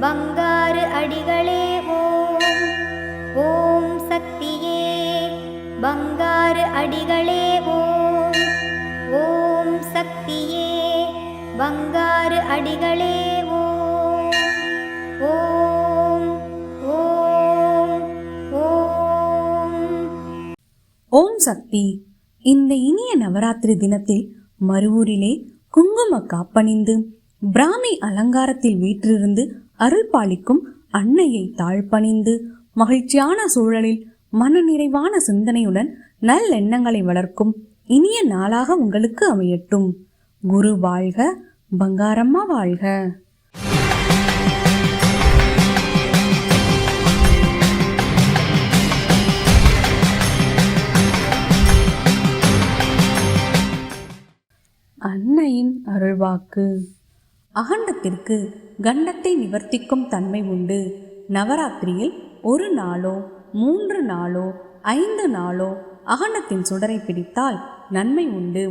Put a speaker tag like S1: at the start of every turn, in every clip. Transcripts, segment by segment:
S1: பங்காறு அடிகளே ஓம். ஓம் சக்தியே பங்காறு அடிகளே ஓம். ஓம் சக்தியே பங்காறு அடிகளே ஓம். ஓம் ஓம் ஓம்.
S2: ஓம் சக்தி. இந்த இனிய நவராத்திரி தினத்தில் மறுவூரிலே குங்கும காப்பணிந்து பிராமி அலங்காரத்தில் வீற்றிருந்து அருள் பாலிக்கும் அன்னையை தாழ்பணிந்து மகிழ்ச்சியான சூழலில் மனநிறைவான சிந்தனையுடன் நல்லெண்ணங்களை வளர்க்கும் இனிய நாளாக உங்களுக்கு அமையட்டும். குரு வாழ்க பங்காரம்மா வாழ்க. அன்னையின் அருள்வாக்கு. அகண்டத்திற்கு கண்டத்தை நிவர்த்திக்கும் தன்மை உண்டு. நவராத்திரியில் ஒரு நாளோ மூன்று நாளோ ஐந்து நாளோ அகண்டத்தின் சுடரை பிடித்தால் நன்மை உண்டு.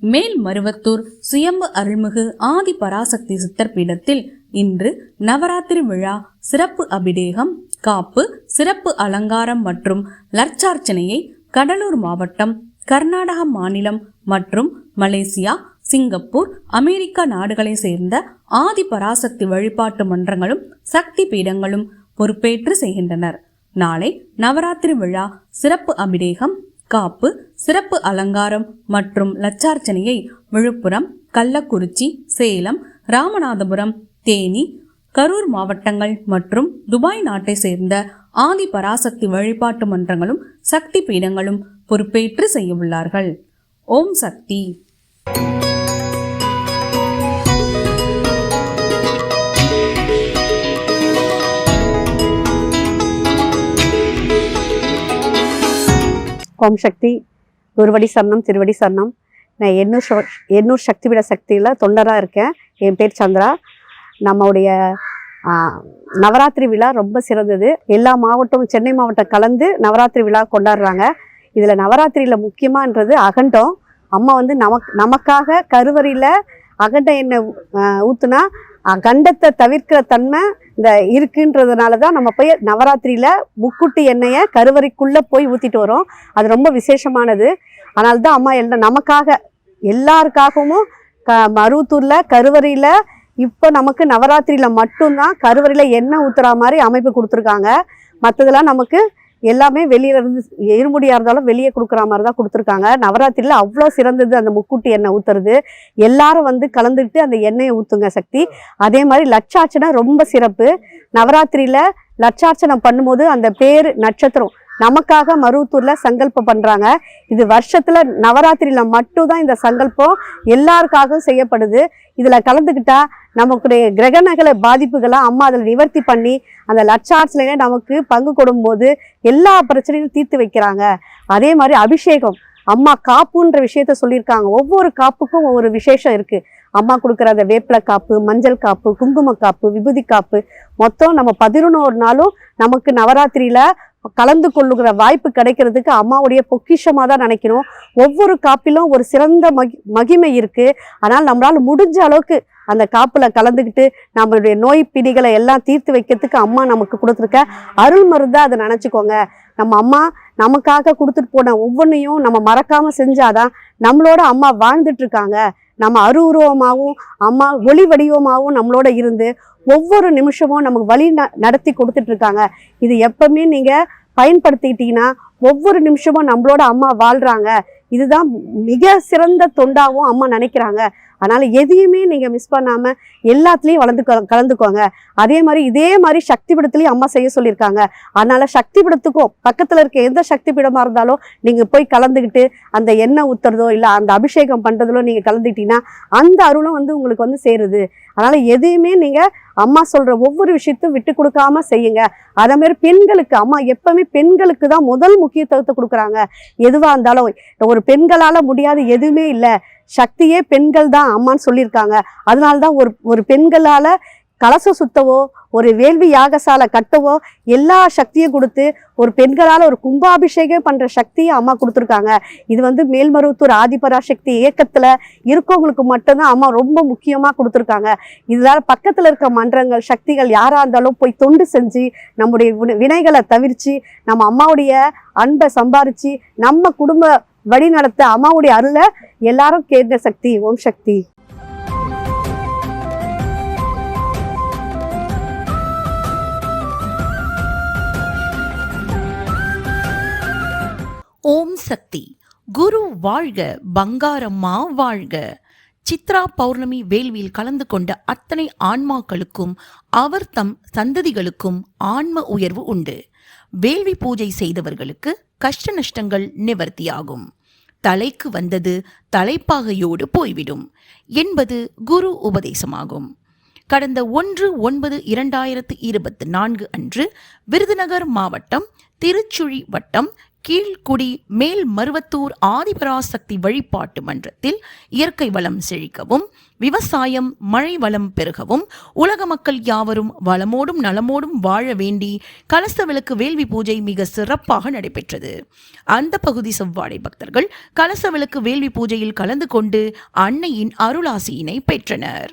S2: மேல் மருவத்தூர் சுயம்பு அருள்மிகு ஆதி பராசக்தி சித்தர் பீடத்தில் இன்று நவராத்திரி விழா சிறப்பு அபிடேகம் காப்பு சிறப்பு அலங்காரம் மற்றும் லர்ச்சார்ச்சனையை கடலூர் மாவட்டம் கர்நாடக மாநிலம் மற்றும் மலேசியா சிங்கப்பூர் அமெரிக்கா நாடுகளை சேர்ந்த ஆதி பராசக்தி வழிபாட்டு மன்றங்களும் சக்தி பீடங்களும் பொறுப்பேற்று செய்கின்றனர். நாளை நவராத்திரி விழா சிறப்பு அபிடேகம் காப்பு சிறப்பு அலங்காரம் மற்றும் லட்சார்ச்சனையை விழுப்புரம் கள்ளக்குறிச்சி சேலம் ராமநாதபுரம் தேனி கரூர் மாவட்டங்கள் மற்றும் துபாய் நாட்டை சேர்ந்த ஆதி பராசக்தி வழிபாட்டு மன்றங்களும் சக்தி பீடங்களும் பொறுப்பேற்று செய்யவுள்ளார்கள். ஓம் சக்தி.
S3: ஓம் சக்தி. ஒருவடி சரணம் திருவடி சரணம். நான் எண்ணூர் எண்ணூர் சக்தி சக்தியில் தொண்டராக இருக்கேன். என் பேர் சந்திரா. நம்முடைய நவராத்திரி விழா ரொம்ப சிறந்தது. எல்லா மாவட்டமும் சென்னை மாவட்டம் கலந்து நவராத்திரி விழா கொண்டாடுறாங்க. இதில் நவராத்திரியில் முக்கியமானது அகண்டம். அம்மா வந்து நமக் நமக்காக கருவறையில் அகண்ட எண்ணெய் ஊற்றுனா அகண்டத்தை தவிர்க்கிற தன்மை இந்த இருக்குன்றதுனால தான் நம்ம போய் நவராத்திரியில் முக்குட்டி எண்ணெயை கருவறைக்குள்ளே போய் ஊற்றிட்டு வரோம். அது ரொம்ப விசேஷமானது. அதனால தான் அம்மா எல்லாம் நமக்காக எல்லாருக்காகவும் க மருவத்தூரில் கருவறையில் இப்போ நமக்கு நவராத்திரியில் மட்டும்தான் கருவறையில் எண்ணெய் ஊற்றுற மாதிரி அமைப்பு கொடுத்துருக்காங்க. மற்றதெல்லாம் நமக்கு எல்லாமே வெளியில இருந்து இருமுடியாக இருந்தாலும் வெளியே கொடுக்குற மாதிரி தான் கொடுத்துருக்காங்க. நவராத்திரியில் அவ்வளோ சிறந்தது அந்த முக்கூட்டி எண்ணெய் ஊற்றுறது எல்லாரும் வந்து கலந்துக்கிட்டு அந்த எண்ணெயை ஊற்றுங்க சக்தி. அதே மாதிரி லட்சார்ச்சனை ரொம்ப சிறப்பு. நவராத்திரியில் லட்சார்ச்சனை பண்ணும்போது அந்த பேர் நட்சத்திரம் நமக்காக மருவத்தூர்ல சங்கல்பம் பண்றாங்க. இது வருஷத்துல நவராத்திரியில மட்டும்தான் இந்த சங்கல்பம் எல்லாருக்காகவும் செய்யப்படுது. இதுல கலந்துக்கிட்டா நமக்குடைய கிரகணகளை பாதிப்புகளை அம்மா அதில் நிவர்த்தி பண்ணி அந்த லட்சார்ட்ஸ்லேயே நமக்கு பங்கு கொடுக்கும்போது எல்லா பிரச்சனையும் தீர்த்து வைக்கிறாங்க. அதே மாதிரி அபிஷேகம். அம்மா காப்புன்ற விஷயத்த சொல்லியிருக்காங்க. ஒவ்வொரு காப்புக்கும் ஒவ்வொரு விசேஷம் இருக்குது அம்மா கொடுக்குற அந்த வேப்பிலை காப்பு மஞ்சள் காப்பு குங்கும காப்பு விபூதி காப்பு. மொத்தம் நம்ம பதினொன்று நாளும் நமக்கு நவராத்திரியில் கலந்து கொள்ளுகிற வாய்ப்பு கிடைக்கிறதுக்கு அம்மாவுடைய பொக்கிஷமாக தான் நினைக்கணும். ஒவ்வொரு காப்பிலும் ஒரு சிறந்த மகி மகிமை இருக்குது ஆனால் நம்மளால் முடிஞ்ச அளவுக்கு அந்த காப்பில் கலந்துக்கிட்டு நம்மளுடைய நோய் பிடிகளை எல்லாம் தீர்த்து வைக்கிறதுக்கு அம்மா நமக்கு கொடுத்துருக்க அருள் மருந்தாக அதை நினச்சிக்கோங்க. நம்ம அம்மா நமக்காக கொடுத்துட்டு போன ஒவ்வொன்றையும் நம்ம மறக்காமல் செஞ்சாதான் நம்மளோட அம்மா வாழ்ந்துட்டு இருக்காங்க. நம்ம அருவுருவமாகவும் அம்மா ஒளி வடிவமாகவும் நம்மளோட இருந்து ஒவ்வொரு நிமிஷமும் நமக்கு வழி ந- நடத்தி கொடுத்துட்டு இருக்காங்க. இது எப்பவுமே நீங்கள் பயன்படுத்திக்கிட்டீங்கன்னா ஒவ்வொரு நிமிஷமும் நம்மளோட அம்மா வாழ்கிறாங்க இதுதான் மிக சிறந்த தொண்டாகவும் அம்மா நினைக்கிறாங்க. அதனால் எதையுமே நீங்கள் மிஸ் பண்ணாமல் எல்லாத்துலேயும் வளர்ந்து கலந்துக்கோங்க. அதே மாதிரி இதே மாதிரி சக்தி பீடத்துலேயும் அம்மா செய்ய சொல்லியிருக்காங்க. அதனால் சக்தி பீடத்துக்கும் பக்கத்தில் இருக்க எந்த சக்தி பீடமாக இருந்தாலும் நீங்கள் போய் கலந்துக்கிட்டு அந்த எண்ணெய் ஊற்றுறதோ இல்லை அந்த அபிஷேகம் பண்றதுலோ நீங்கள் கலந்துக்கிட்டீங்கன்னா அந்த அருளும் வந்து உங்களுக்கு வந்து சேருது. அதனால் எதையுமே நீங்கள் அம்மா சொல்கிற ஒவ்வொரு விஷயத்தையும் விட்டு கொடுக்காம செய்யுங்க. அதே மாதிரி பெண்களுக்கு அம்மா எப்பவுமே பெண்களுக்கு தான் முதல் முக்கியத்துவத்தை கொடுக்குறாங்க. எதுவாக இருந்தாலும் ஒரு பெண்களால் முடியாது எதுவுமே இல்லை. சக்தியே பெண்கள் தான் அம்மான்னு சொல்லியிருக்காங்க. அதனால தான் ஒரு ஒரு பெண்களால் கலச சுத்தவோ ஒரு வேள்வி யாகசாலை கட்டவோ எல்லா சக்தியும் கொடுத்து ஒரு பெண்களால் ஒரு கும்பாபிஷேகம் பண்ணுற சக்தியை அம்மா கொடுத்துருக்காங்க. இது வந்து மேல்மருவத்தூர் ஆதிபராசக்தி இயக்கத்தில் இருக்கவங்களுக்கு மட்டும்தான் அம்மா ரொம்ப முக்கியமாக கொடுத்துருக்காங்க. இதனால் பக்கத்தில் இருக்க மன்றங்கள் சக்திகள் யாராக இருந்தாலும் போய் தொண்டு செஞ்சு நம்முடைய வினைகளை தவிர்த்து நம்ம அம்மாவுடைய அன்பை சம்பாரித்து நம்ம குடும்ப வழி நடத்த அம்மாவுடைய அருளை எல்லாரும் கேட்ட சக்தி ஓம் சக்தி.
S4: ஓம் சக்தி. குரு வாழ்க பங்காரம்மா வாழ்க. சித்ரா பௌர்ணமி வேள்வியில் கலந்து கொண்ட அத்தனை ஆன்மாக்களுக்கும் அவர் தம் சந்ததிகளுக்கும் ஆன்ம உயர்வு உண்டு. வேள்வி பூஜை செய்தவர்களுக்கு கஷ்ட நஷ்டங்கள் நிவர்த்தியாகும். தலைக்கு வந்தது தலைப்பாகையோடு போய்விடும் என்பது குரு உபதேசமாகும். கடந்த ஒன்று ஒன்பது இரண்டாயிரத்து இருபத்தி நான்கு அன்று விருதுநகர் மாவட்டம் திருச்சுழி வட்டம் கீழ்குடி மேல் மருவத்தூர் ஆதிபராசக்தி வழிபாட்டு மன்றத்தில் இயற்கை வளம் செழிக்கவும் விவசாயம் மழை வளம் பெருகவும் உலக மக்கள் யாவரும் வளமோடும் நலமோடும் வாழ வேண்டி கலச விளக்கு வேள்வி பூஜை மிக சிறப்பாக நடைபெற்றது. அந்த பகுதி செவ்வாடை பக்தர்கள் கலச விளக்கு வேள்வி பூஜையில் கலந்து கொண்டு அன்னையின் அருளாசியினை பெற்றனர்.